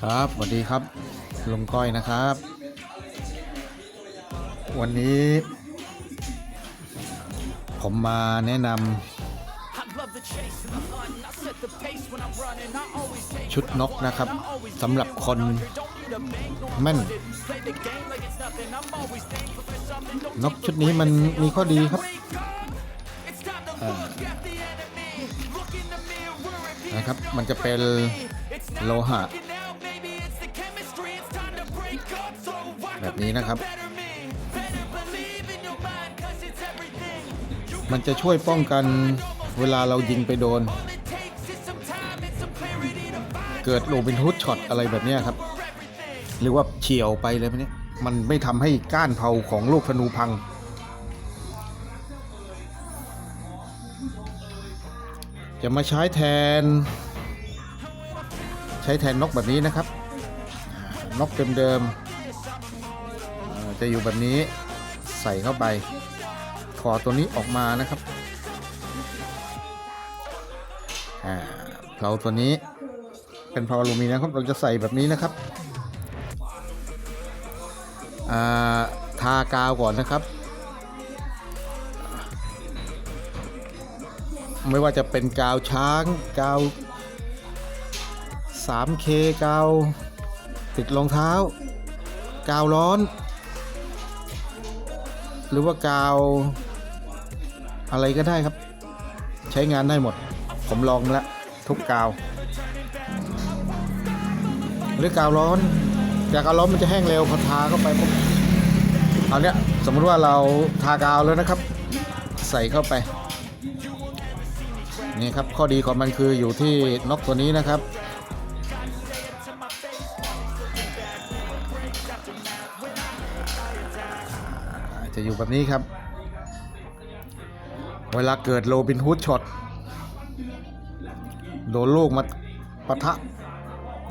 ครับสวัสดีครับลุงก้อยนะครับ วันนี้ ผมมาแนะนำชุดนกนะครับสำหรับคนแม่น นกชุดนี้มันมีข้อดีครับนะครับ มันจะเป็นโลหะ แบบนี้นะครับ มันจะช่วยป้องกันเวลาเรายิงไปโดน เกิดโรบินฮูดช็อตอะไรแบบนี้ครับ หรือว่าเฉียวไปเลยแบบเนี้ยมันไม่ทำให้ก้านเผาของลูกธนูพัง จะมาใช้แทน ใช้แทนนกแบบนี้นะครับนกเดิมๆเอ่อ จะอยู่แบบนี้ใส่เข้าไปถอตัวนี้ออกมานะครับอ่าเพลาตัวนี้เป็นพลาอลูมิเนียมครับ เราจะใส่แบบนี้นะครับาทากาวก่อนนะครับ ไม่ว่าจะเป็นกาวช้างกาว 3K กาวติดรองเท้า กาวร้อน หรือว่ากาว อะไรก็ได้ครับ ใช้งานได้หมด ผมลองมาแล้วทุกกาว หรือกาวร้อนจากกาวร้อนมันจะแห้งเร็วพอทาเข้าไปปุ๊บเอาเนี้ยสมมติว่าเราทากาวแล้วนะครับ ใส่เข้าไปนี่ครับข้อดีของมันคืออยู่ที่น็อกตัวนี้นะครับ จะอยู่แบบนี้ครับ เวลาเกิดโรบินฮูดช็อตโดนลูกมาปะทะ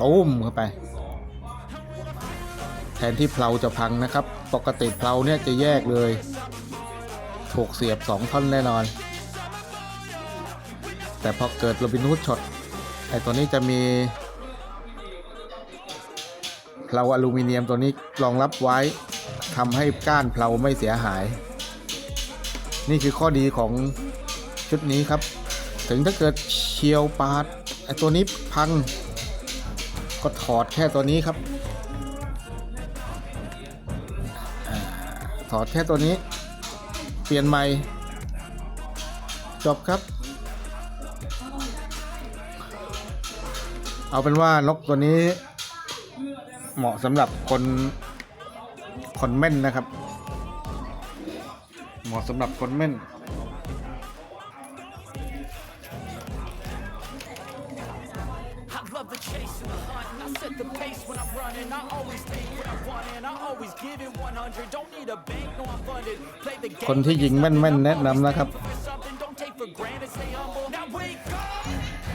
ตุ้มเข้าไป แทนที่เพลาจะพังนะครับ ปกติเพลาเนี่ยจะแยกเลย ถูกเสียบสองท่อนแน่นอน แต่พอเกิดโรบินฮูดช็อตไอตัวนี้จะมีเพลาอลูมิเนียมตัวนี้รองรับไว้ ทำให้ก้านเพลาไม่เสียหาย นี่คือข้อดีของชุดนี้ครับ ถึงถ้าเกิดเฉียวปาดไอตัวนี้พัง ก็ถอดแค่ตัวนี้ครับถอดแค่ตัวนี้ เปลี่ยนใหม่จบครับ เอาเป็นว่านกตัวนี้ เหมาะสำหรับคน คนแม่นนะครับ เหมาะสำหรับคนแม่น I love the chase and the hunt, and I set the pace when I'm running. I always take what I want, and I always give it 100. Don't need a bank, no I'm funded. Play the game. คนที่ยิงแม่นๆแนะนำนะครับ for something. Don't take for granted, stay humble. Now wake up.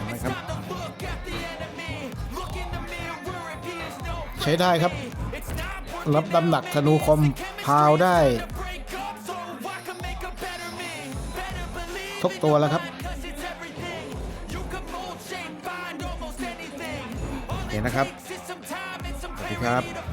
นะ It's ครับ time to look at the enemy. Look in the mirror if he is no ใช้ได้ครับ It's not worth รับน้ำหนักธนูคมพาวได้ to break up so I can make a better me. Better believe ทุกตัวแล้วครับ cause it's everything. You can mold, shape, find almost anything. All โอเคนะครับ It's just some time and some สวัสดีครับ clarity to